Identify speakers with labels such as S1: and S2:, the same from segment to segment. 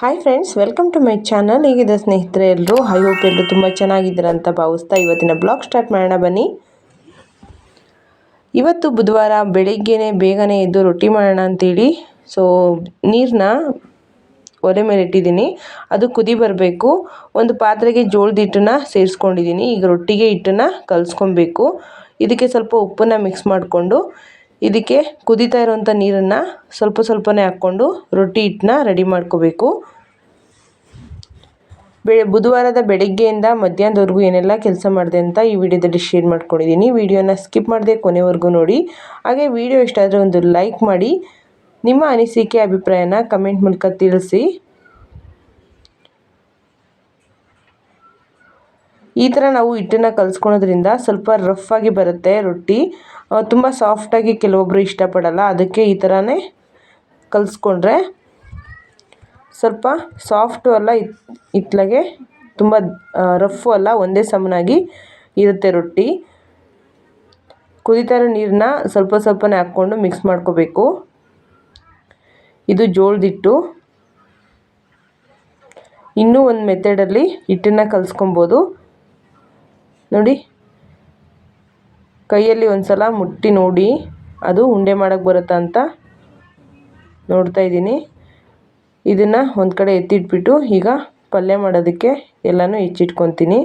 S1: Hi friends welcome to my channel ಹೇಗಿದೆ ಸ್ನೇಹಿತರೆ ಎಲ್ಲರೂ ಹೈ ಹೋಪ್ ಎಲ್ಲರೂ ತುಂಬ ಚೆನ್ನಾಗಿದ್ದೀರ ಅಂತ ಭಾವಿಸ್ತಾ ಇವತ್ತಿನ ಬ್ಲಾಗ್ ಸ್ಟಾರ್ಟ್ ಮಾಡೋಣ ಬನ್ನಿ. ಇವತ್ತು ಬುಧವಾರ ಬೆಳಿಗ್ಗೆನೇ ಬೇಗನೆ ಎದ್ದು ರೊಟ್ಟಿ ಮಾಡೋಣ ಅಂತೇಳಿ. ಸೊ ನೀರನ್ನ ಒಲೆ ಮೇಲೆ ಇಟ್ಟಿದ್ದೀನಿ. ಅದು ಕುದಿ ಬರಬೇಕು. ಒಂದು ಪಾತ್ರೆಗೆ ಜೋಳದ ಹಿಟ್ಟನ್ನ ಸೇರಿಸ್ಕೊಂಡಿದ್ದೀನಿ. ಈಗ ರೊಟ್ಟಿಗೆ ಹಿಟ್ಟನ್ನ ಕಲಿಸ್ಕೊಬೇಕು. ಇದಕ್ಕೆ ಸ್ವಲ್ಪ ಉಪ್ಪನ್ನು ಮಿಕ್ಸ್ ಮಾಡಿಕೊಂಡು ಇದಕ್ಕೆ ಕುದೀತಾ ಇರೋವಂಥ ನೀರನ್ನು ಸ್ವಲ್ಪ ಸ್ವಲ್ಪನೇ ಹಾಕ್ಕೊಂಡು ರೊಟ್ಟಿ ಹಿಟ್ಟನ್ನ ರೆಡಿ ಮಾಡ್ಕೋಬೇಕು. ಬೆ ಬುಧವಾರದ ಬೆಳಗ್ಗೆಯಿಂದ ಮಧ್ಯಾಹ್ನದವರೆಗೂ ಏನೆಲ್ಲ ಕೆಲಸ ಮಾಡಿದೆ ಅಂತ ಈ ವಿಡಿಯೋದಲ್ಲಿ ಶೇರ್ ಮಾಡ್ಕೊಂಡಿದ್ದೀನಿ. ವಿಡಿಯೋನ ಸ್ಕಿಪ್ ಮಾಡದೆ ಕೊನೆವರೆಗೂ ನೋಡಿ. ಹಾಗೆ ವಿಡಿಯೋ ಇಷ್ಟ ಆದರೆ ಒಂದು ಲೈಕ್ ಮಾಡಿ. ನಿಮ್ಮ ಅನಿಸಿಕೆ, ಅಭಿಪ್ರಾಯನ ಕಮೆಂಟ್ ಮೂಲಕ ತಿಳಿಸಿ. ಈ ಥರ ನಾವು ಹಿಟ್ಟನ್ನು ಕಲಿಸ್ಕೊಳೋದ್ರಿಂದ ಸ್ವಲ್ಪ ರಫ್ ಆಗಿ ಬರುತ್ತೆ ರೊಟ್ಟಿ. ತುಂಬ ಸಾಫ್ಟಾಗಿ ಕೆಲವೊಬ್ಬರು ಇಷ್ಟಪಡಲ್ಲ. ಅದಕ್ಕೆ ಈ ಥರನೇ ಕಲಿಸ್ಕೊಂಡ್ರೆ ಸ್ವಲ್ಪ ಸಾಫ್ಟು ಅಲ್ಲ ಇತ್ಲಾಗೆ ತುಂಬ ರಫ್ಫು ಅಲ್ಲ, ಒಂದೇ ಸಮನಾಗಿ ಇರುತ್ತೆ ರೊಟ್ಟಿ. ಕುದೀತಾ ನೀರನ್ನ ಸ್ವಲ್ಪ ಸ್ವಲ್ಪನೇ ಹಾಕ್ಕೊಂಡು ಮಿಕ್ಸ್ ಮಾಡ್ಕೋಬೇಕು. ಇದು ಜೋಳದಿಟ್ಟು ಇನ್ನೂ ಒಂದು ಮೆಥಡಲ್ಲಿ ಹಿಟ್ಟನ್ನು ಕಲಿಸ್ಕೊಬೋದು. ನೋಡಿ. ಕೈಯಲ್ಲಿ ಒಂದು ಸಲ ಮುಟ್ಟಿ ನೋಡಿ. ಅದು ಉಂಡೆ ಮಾಡೋಕ್ಕೆ ಬರುತ್ತಾ ಅಂತ ನೋಡ್ತಾ ಇದ್ದೀನಿ. ಇದನ್ನು ಒಂದು ಕಡೆ ಎತ್ತಿಟ್ಬಿಟ್ಟು ಈಗ ಪಲ್ಯ ಮಾಡೋದಕ್ಕೆ ಎಲ್ಲನೂ ಹೆಚ್ಚಿಟ್ಕೊತೀನಿ.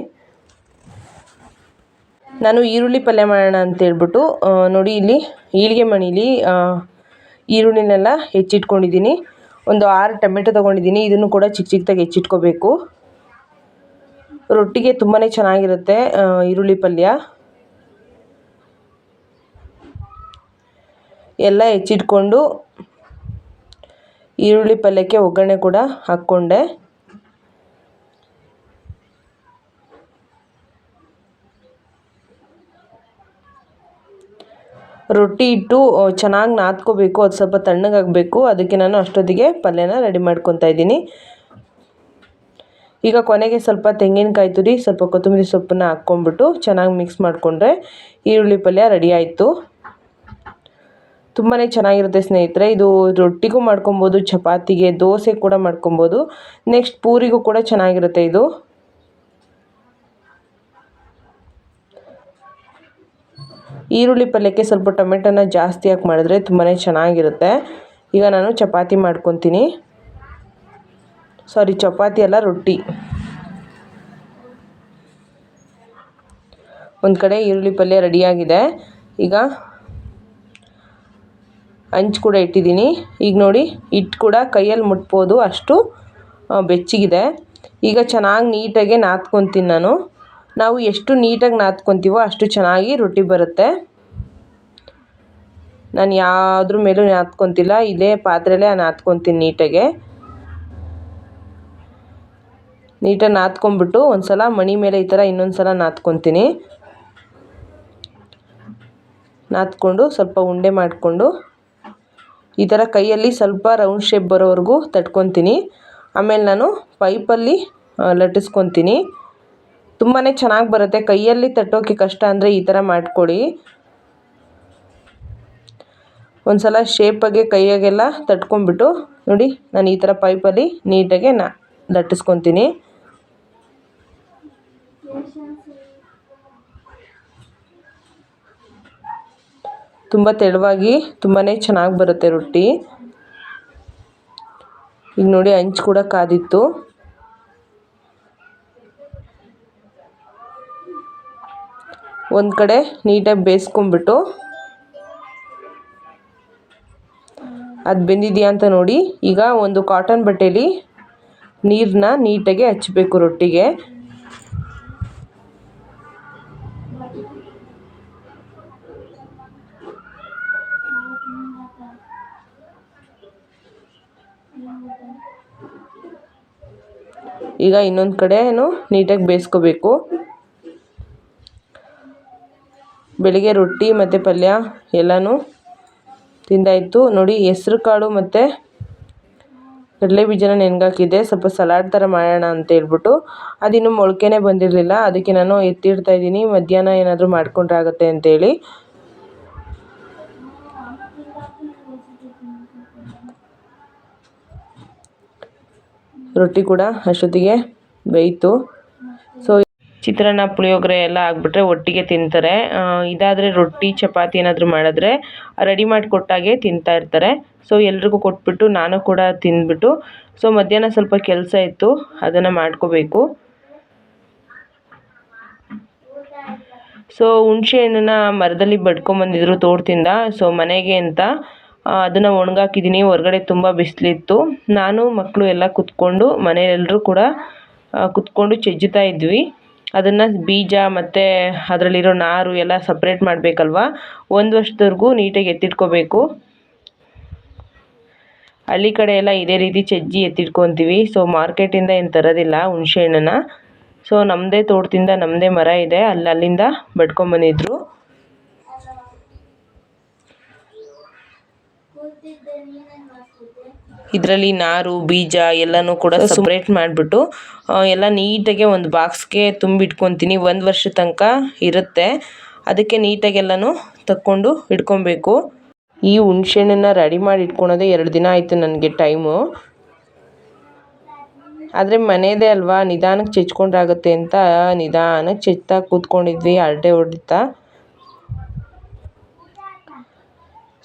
S1: ನಾನು ಈರುಳ್ಳಿ ಪಲ್ಯ ಮಾಡೋಣ ಅಂತೇಳ್ಬಿಟ್ಟು ನೋಡಿ ಇಲ್ಲಿ ಈಳಿಗೆ ಮಣೀಲಿ ಈರುಳ್ಳಿನೆಲ್ಲ ಹೆಚ್ಚಿಟ್ಕೊಂಡಿದ್ದೀನಿ. ಒಂದು ಆರು ಟೊಮೆಟೊ ತೊಗೊಂಡಿದ್ದೀನಿ. ಇದನ್ನು ಕೂಡ ಚಿಕ್ಕ ಚಿಕ್ಕದಾಗಿ ಹೆಚ್ಚಿಟ್ಕೋಬೇಕು. ರೊಟ್ಟಿಗೆ ತುಂಬಾ ಚೆನ್ನಾಗಿರುತ್ತೆ ಈರುಳ್ಳಿ ಪಲ್ಯ. ಎಲ್ಲ ಹೆಚ್ಚಿಟ್ಕೊಂಡು ಈರುಳ್ಳಿ ಪಲ್ಯಕ್ಕೆ ಒಗ್ಗರಣೆ ಕೂಡ ಹಾಕ್ಕೊಂಡೆ. ರೊಟ್ಟಿ ಇಟ್ಟು ಚೆನ್ನಾಗಿ ನಾದ್ಕೋಬೇಕು, ಅದು ಸ್ವಲ್ಪ ತಣ್ಣಗಾಗಬೇಕು, ಅದಕ್ಕೆ ನಾನು ಅಷ್ಟೊತ್ತಿಗೆ ಪಲ್ಯನ ರೆಡಿ ಮಾಡ್ಕೊತಾ ಇದ್ದೀನಿ. ಈಗ ಕೊನೆಗೆ ಸ್ವಲ್ಪ ತೆಂಗಿನಕಾಯಿ ತುರಿ, ಸ್ವಲ್ಪ ಕೊತ್ತಂಬರಿ ಸೊಪ್ಪನ್ನ ಹಾಕ್ಕೊಂಡ್ಬಿಟ್ಟು ಚೆನ್ನಾಗಿ ಮಿಕ್ಸ್ ಮಾಡಿಕೊಂಡ್ರೆ ಈರುಳ್ಳಿ ಪಲ್ಯ ರೆಡಿ ಆಯಿತು. ತುಂಬಾ ಚೆನ್ನಾಗಿರುತ್ತೆ ಸ್ನೇಹಿತರೆ, ಇದು ರೊಟ್ಟಿಗೂ ಮಾಡ್ಕೊಬೋದು, ಚಪಾತಿಗೆ ದೋಸೆ ಕೂಡ ಮಾಡ್ಕೊಬೋದು. ನೆಕ್ಸ್ಟ್ ಪೂರಿಗೂ ಕೂಡ ಚೆನ್ನಾಗಿರುತ್ತೆ ಇದು. ಈರುಳ್ಳಿ ಪಲ್ಯಕ್ಕೆ ಸ್ವಲ್ಪ ಟೊಮೆಟೊನ ಜಾಸ್ತಿ ಹಾಕಿ ಮಾಡಿದ್ರೆ ತುಂಬಾ ಚೆನ್ನಾಗಿರುತ್ತೆ. ಈಗ ನಾನು ಚಪಾತಿ ಮಾಡ್ಕೊತೀನಿ. ಸಾರಿ ಚಪಾತಿ ಅಲ್ಲ ರೊಟ್ಟಿ. ಒಂದು ಕಡೆ ಈರುಳ್ಳಿ ಪಲ್ಯ ರೆಡಿಯಾಗಿದೆ ಈಗ ಹಂಚು ಕೂಡ ಇಟ್ಟಿದ್ದೀನಿ. ಈಗ ನೋಡಿ, ಹಿಟ್ಟು ಕೂಡ ಕೈಯಲ್ಲಿ ಮುಟ್ಬೋದು. ಅಷ್ಟು ಬೆಚ್ಚಗಿದೆ. ಈಗ ಚೆನ್ನಾಗಿ ನೀಟಾಗಿ ನಾದ್ಕೊತೀನಿ ನಾನು. ನಾವು ಎಷ್ಟು ನೀಟಾಗಿ ನಾದ್ಕೊತೀವೋ ಅಷ್ಟು ಚೆನ್ನಾಗಿ ರೊಟ್ಟಿ ಬರುತ್ತೆ. ನಾನು ಯಾವುದ್ರ ಮೇಲೂ ನಾದ್ಕೊತಿಲ್ಲ ಇದೇ ಪಾತ್ರೆಲೇ ನಾದ್ಕೊತೀನಿ ನೀಟಾಗೆ. ನೀಟಾಗಿ ನಾದ್ಕೊಂಬಿಟ್ಟು ಒಂದು ಸಲ ಮಣಿ ಮೇಲೆ ಈ ಥರ ಇನ್ನೊಂದು ಸಲ ನಾದ್ಕೊತೀನಿ. ನಾದ್ಕೊಂಡು ಸ್ವಲ್ಪ ಉಂಡೆ ಮಾಡಿಕೊಂಡು ಈ ಥರ ಕೈಯಲ್ಲಿ ಸ್ವಲ್ಪ ರೌಂಡ್ ಶೇಪ್ ಬರೋವರೆಗೂ ತಟ್ಕೊತೀನಿ. ಆಮೇಲೆ ನಾನು ಪೈಪಲ್ಲಿ ಲಟ್ಟಿಸ್ಕೊತೀನಿ. ತುಂಬಾ ಚೆನ್ನಾಗಿ ಬರುತ್ತೆ. ಕೈಯಲ್ಲಿ ತಟ್ಟೋಕೆ ಕಷ್ಟ ಅಂದರೆ ಈ ಥರ ಮಾಡಿಕೊಡಿ ಒಂದು ಸಲ ಶೇಪಾಗೆ ಕೈಯಾಗೆಲ್ಲ ತಟ್ಕೊಂಡ್ಬಿಟ್ಟು ನೋಡಿ, ನಾನು ಈ ಥರ ಪೈಪಲ್ಲಿ ನೀಟಾಗೆ ನಾ, ಲಟ್ಟಿಸ್ಕೊತೀನಿ. ತುಂಬ ತೆಳುವಾಗಿ ತುಂಬಾ ಚೆನ್ನಾಗಿ ಬರುತ್ತೆ ರೊಟ್ಟಿ. ಈಗ ನೋಡಿ ಹಂಚು ಕೂಡ ಕಾದಿತ್ತು. ಒಂದು ಕಡೆ ನೀಟಾಗಿ ಬೇಯಿಸ್ಕೊಂಬಿಟ್ಟು ಅದು ಬೆಂದಿದೆಯಾ ಅಂತ ನೋಡಿ, ಈಗ ಒಂದು ಕಾಟನ್ ಬಟ್ಟೆಯಲ್ಲಿ ನೀರನ್ನ ನೀಟಾಗಿ ಹಚ್ಚಬೇಕು ರೊಟ್ಟಿಗೆ. ಈಗ ಇನ್ನೊಂದು ಕಡೆನೂ ನೀಟಾಗಿ ಬೇಯಿಸ್ಕೋಬೇಕು. ಬೆಳಿಗ್ಗೆ ರೊಟ್ಟಿ ಮತ್ತು ಪಲ್ಯ ಎಲ್ಲನೂ ತಿಂದಾಯಿತು. ನೋಡಿ ಹೆಸ್ರು ಕಾಳು ಮತ್ತು ಕಡಲೆ ಬೀಜನ ನೆನೆಗಾಕಿದ್ದೆ. ಸ್ವಲ್ಪ ಸಲಾಡ್ ಥರ ಮಾಡೋಣ ಅಂತ ಹೇಳ್ಬಿಟ್ಟು. ಅದಿನ್ನೂ ಮೊಳಕೆನೇ ಬಂದಿರಲಿಲ್ಲ. ಅದಕ್ಕೆ ನಾನು ಎತ್ತಿಡ್ತಾ ಇದ್ದೀನಿ. ಮಧ್ಯಾಹ್ನ ಏನಾದರೂ ಮಾಡಿಕೊಂಡ್ರೆ ಆಗುತ್ತೆ ಅಂತೇಳಿ. ರೊಟ್ಟಿ ಕೂಡ ಅಷ್ಟೊತ್ತಿಗೆ ಬೇಯಿತು. ಸೊ ಚಿತ್ರಾನ್ನ, ಪುಳಿಯೋಗರೆ ಎಲ್ಲ ಹಾಕ್ಬಿಟ್ರೆ ಒಟ್ಟಿಗೆ ತಿಂತಾರೆ. ಇದಾದರೆ ರೊಟ್ಟಿ, ಚಪಾತಿ ಏನಾದರೂ ಮಾಡಿದ್ರೆ ರೆಡಿ ಮಾಡಿ ಕೊಟ್ಟಾಗೆ ತಿಂತಾ ಇರ್ತಾರೆ. ಸೊ ಎಲ್ರಿಗೂ ಕೊಟ್ಬಿಟ್ಟು ನಾನು ಕೂಡ ತಿಂದ್ಬಿಟ್ಟು ಸೊ ಮಧ್ಯಾಹ್ನ ಸ್ವಲ್ಪ ಕೆಲಸ ಇತ್ತು, ಅದನ್ನು ಮಾಡ್ಕೋಬೇಕು. ಸೊ ಹುಣಸೆ ಹಣ್ಣನ್ನ ಮರದಲ್ಲಿ ಬಡ್ಕೊಂಬಂದಿದ್ರು ತೋಟದಿಂದ ಸೊ ಮನೆಗೆ ಅಂತ ಅದನ್ನು ಒಣಗಾಕಿದ್ದೀನಿ ಹೊರಗಡೆ ತುಂಬ ಬಿಸಿಲಿತ್ತು. ನಾನು ಮಕ್ಕಳು ಎಲ್ಲ ಕೂತ್ಕೊಂಡು ಮನೆಯೆಲ್ಲರೂ ಕೂಡ ಕುತ್ಕೊಂಡು ಜಜ್ಜುತ್ತಾ ಇದ್ವಿ. ಅದನ್ನು ಬೀಜ ಮತ್ತು ಅದರಲ್ಲಿರೋ ನಾರು ಎಲ್ಲ ಸಪ್ರೇಟ್ ಮಾಡಬೇಕಲ್ವ? ಒಂದು ವರ್ಷದವರೆಗೂ ನೀಟಾಗಿ ಎತ್ತಿಟ್ಕೋಬೇಕು. ಹಳ್ಳಿ ಕಡೆ ಎಲ್ಲ ಇದೇ ರೀತಿ ಚಜ್ಜಿ ಎತ್ತಿಟ್ಕೊತೀವಿ. ಸೊ ಮಾರ್ಕೆಟಿಂದ ಏನು ತರೋದಿಲ್ಲ ಹುಣಸೆ ಹಣ್ಣನ್ನು. ಸೊ ನಮ್ಮದೇ ತೋಟದಿಂದ ನಮ್ಮದೇ ಮರ ಇದೆ. ಅಲ್ಲಿ ಅಲ್ಲಿಂದ ಬಡ್ಕೊಂಬಂದಿದ್ರು ಇದರಲ್ಲಿ ನಾರು ಬೀಜ ಎಲ್ಲನೂ ಕೂಡ ಸಪ್ರೇಟ್ ಮಾಡಿಬಿಟ್ಟು ಎಲ್ಲ ನೀಟಾಗಿ ಒಂದು ಬಾಕ್ಸ್ಗೆ ತುಂಬಿಟ್ಕೊತೀನಿ. ಒಂದು ವರ್ಷ ತನಕ ಇರುತ್ತೆ. ಅದಕ್ಕೆ ನೀಟಾಗಿ ಎಲ್ಲನೂ ತಕ್ಕೊಂಡು ಇಟ್ಕೊಬೇಕು. ಈ ಹುಣಸೆಹಣ್ಣನ್ನು ರೆಡಿ ಮಾಡಿ ಇಟ್ಕೊಳೋದೇ ಎರಡು ದಿನ ಆಯಿತು ನನಗೆ ಟೈಮು. ಆದರೆ ಮನೆಯದೇ ಅಲ್ವಾ? ನಿಧಾನಕ್ಕೆ ಚೆಚ್ಕೊಂಡ್ರಾಗುತ್ತೆ ಅಂತ ನಿಧಾನಕ್ಕೆ ಚೆಚ್ತಾ ಕೂತ್ಕೊಂಡಿದ್ವಿ ಹರಟೆ ಹೊಡಿತಾ.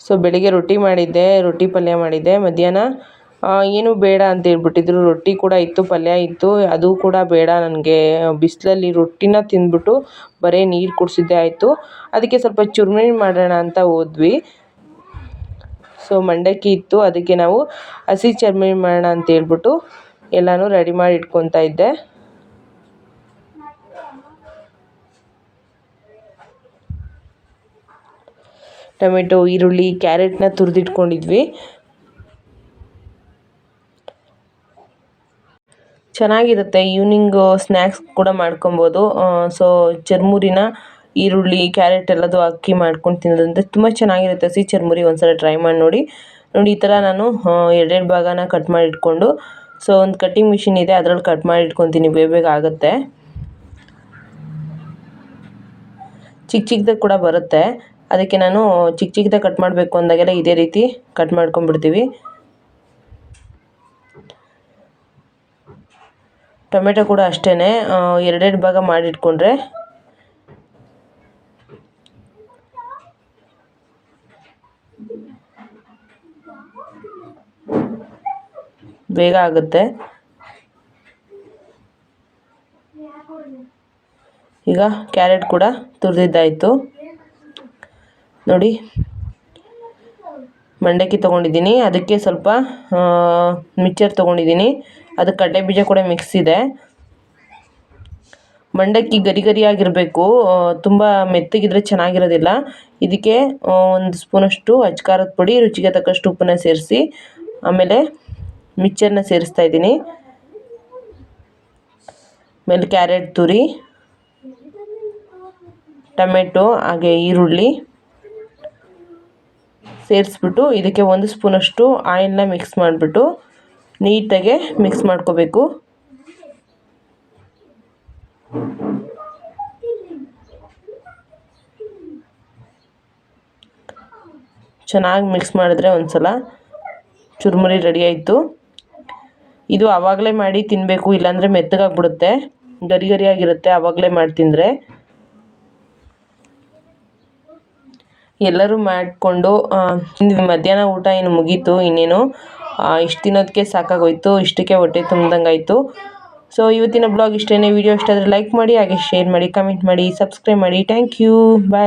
S1: ಸೊ ಬೆಳಿಗ್ಗೆ ರೊಟ್ಟಿ ಮಾಡಿದ್ದೆ, ರೊಟ್ಟಿ ಪಲ್ಯ ಮಾಡಿದ್ದೆ, ಮಧ್ಯಾಹ್ನ ಏನು ಬೇಡ ಅಂತ ಹೇಳ್ಬಿಟ್ಟಿದ್ರು. ರೊಟ್ಟಿ ಕೂಡ ಇತ್ತು, ಪಲ್ಯ ಇತ್ತು. ಅದು ಕೂಡ ಬೇಡ ನನಗೆ. ಬಿಸಿಲಲ್ಲಿ ರೊಟ್ಟಿನ ತಿಂದ್ಬಿಟ್ಟು ಬರೀ ನೀರು ಕುಡಿಸಿದ್ದೆ ಆಯಿತು. ಅದಕ್ಕೆ ಸ್ವಲ್ಪ ಚುರುಮುರಿ ಮಾಡೋಣ ಅಂತ ಹೋದ್ವಿ. ಸೊ ಮಂಡಕ್ಕಿ ಇತ್ತು. ಅದಕ್ಕೆ ನಾವು ಹಸಿ ಚುರುಮುರಿ ಮಾಡೋಣ ಅಂತ ಹೇಳ್ಬಿಟ್ಟು ಎಲ್ಲನೂ ರೆಡಿ ಮಾಡಿ ಇಟ್ಕೊತಾ ಇದ್ದೆ. ಟೊಮೆಟೊ, ಈರುಳ್ಳಿ, ಕ್ಯಾರೆಟ್ನ ತುರಿದಿಟ್ಕೊಂಡಿದ್ವಿ. ಚೆನ್ನಾಗಿರುತ್ತೆ, ಈವ್ನಿಂಗು ಸ್ನ್ಯಾಕ್ಸ್ ಕೂಡ ಮಾಡ್ಕೊಬೋದು. ಸೊ, ಚರ್ಮುರಿನ ಈರುಳ್ಳಿ, ಕ್ಯಾರೆಟ್ ಎಲ್ಲದೂ ಅಕ್ಕಿ ಮಾಡ್ಕೊಂಡು ತಿನ್ನೋದಂದ್ರೆ ತುಂಬ ಚೆನ್ನಾಗಿರುತ್ತೆ. ಹಸಿ ಚರ್ಮುರಿ ಒಂದ್ಸಲ ಟ್ರೈ ಮಾಡಿ ನೋಡಿ. ನೋಡಿ, ಈ ಥರ ನಾನು ಎರಡೆರಡು ಭಾಗನ ಕಟ್ ಮಾಡಿ ಇಟ್ಕೊಂಡು ಸೊ, ಒಂದು ಕಟ್ಟಿಂಗ್ ಮಿಷಿನ್ ಇದೆ, ಅದರಲ್ಲಿ ಕಟ್ ಮಾಡಿ ಇಟ್ಕೊತೀನಿ ಬೇಗ ಬೇಗ ಆಗುತ್ತೆ. ಚಿಕ್ಕ ಚಿಕ್ಕದಾಗಿ ಕೂಡ ಬರುತ್ತೆ. ಅದಕ್ಕೆ ನಾನು ಚಿಕ್ಕ ಚಿಕ್ಕದಾಗಿ ಕಟ್ ಮಾಡಬೇಕು ಅಂದಾಗೆಲ್ಲ ಇದೇ ರೀತಿ ಕಟ್ ಮಾಡ್ಕೊಂಡ್ಬಿಡ್ತೀವಿ. ಟೊಮೆಟೊ ಕೂಡ ಅಷ್ಟೇ ಎರಡೆರಡು ಭಾಗ ಮಾಡಿಟ್ಕೊಂಡ್ರೆ ಬೇಗ ಆಗುತ್ತೆ. ಈಗ ಕ್ಯಾರೆಟ್ ಕೂಡ ತುರಿದಿದ್ದಾಯಿತು. ನೋಡಿ, ಮಂಡಕ್ಕಿ ತೊಗೊಂಡಿದ್ದೀನಿ. ಅದಕ್ಕೆ ಸ್ವಲ್ಪ ಮಿಕ್ಚರ್ ತೊಗೊಂಡಿದ್ದೀನಿ. ಅದು ಕಡಲೆ ಬೀಜ ಕೂಡ ಮಿಕ್ಸ್ ಇದೆ. ಮಂಡಕ್ಕಿ ಗರಿ ಗರಿಯಾಗಿರಬೇಕು ತುಂಬ ಮೆತ್ತಗಿದ್ರೆ ಚೆನ್ನಾಗಿರೋದಿಲ್ಲ. ಇದಕ್ಕೆ ಒಂದು ಸ್ಪೂನಷ್ಟು ಅಜ್ಕಾರದ ಪುಡಿ, ರುಚಿಗೆ ತಕ್ಕಷ್ಟು ಉಪ್ಪನ್ನ ಸೇರಿಸಿ, ಆಮೇಲೆ ಮಿಕ್ಚರ್ನ ಸೇರಿಸ್ತಾ ಇದ್ದೀನಿ. ಆಮೇಲೆ ಕ್ಯಾರೆಟ್ ತುರಿ, ಟೊಮೆಟೊ, ಹಾಗೆ ಈರುಳ್ಳಿ. ಸೇರಿಸ್ಬಿಟ್ಟು ಇದಕ್ಕೆ ಒಂದು ಸ್ಪೂನಷ್ಟು ಆಯಿಲ್ನ ಮಿಕ್ಸ್ ಮಾಡಿಬಿಟ್ಟು ನೀಟಾಗೆ ಮಿಕ್ಸ್ ಮಾಡ್ಕೋಬೇಕು. ಚೆನ್ನಾಗಿ ಮಿಕ್ಸ್ ಮಾಡಿದ್ರೆ ಒಂದು ಸಲ ಚುರುಮುರಿ ರೆಡಿ ಆಯಿತು. ಇದು ಆವಾಗಲೇ ಮಾಡಿ ತಿನ್ನಬೇಕು ಇಲ್ಲಾಂದರೆ ಮೆತ್ತಗಾಗ್ಬಿಡುತ್ತೆ. ಗರಿ ಗರಿಯಾಗಿರುತ್ತೆ, ಆವಾಗಲೇ ಮಾಡಿ ತಿಂದರೆ. ಎಲ್ಲರೂ ಮಾಡಿಕೊಂಡು ಮಧ್ಯಾಹ್ನ ಊಟ ಏನು ಮುಗೀತು, ಇನ್ನೇನು ಇಷ್ಟು ತಿನ್ನೋದಕ್ಕೆ ಸಾಕಾಗೋಯ್ತು, ಇಷ್ಟಕ್ಕೆ ಹೊಟ್ಟೆ ತುಂಬ್ದಂಗಾಯಿತು. ಸೊ ಇವತ್ತಿನ ಬ್ಲಾಗ್ ಇಷ್ಟೇ ವಿಡಿಯೋ ಇಷ್ಟ ಆದರೆ ಲೈಕ್ ಮಾಡಿ, ಹಾಗೆ ಶೇರ್ ಮಾಡಿ ಕಮೆಂಟ್ ಮಾಡಿ ಸಬ್ಸ್ಕ್ರೈಬ್ ಮಾಡಿ. Thank you bye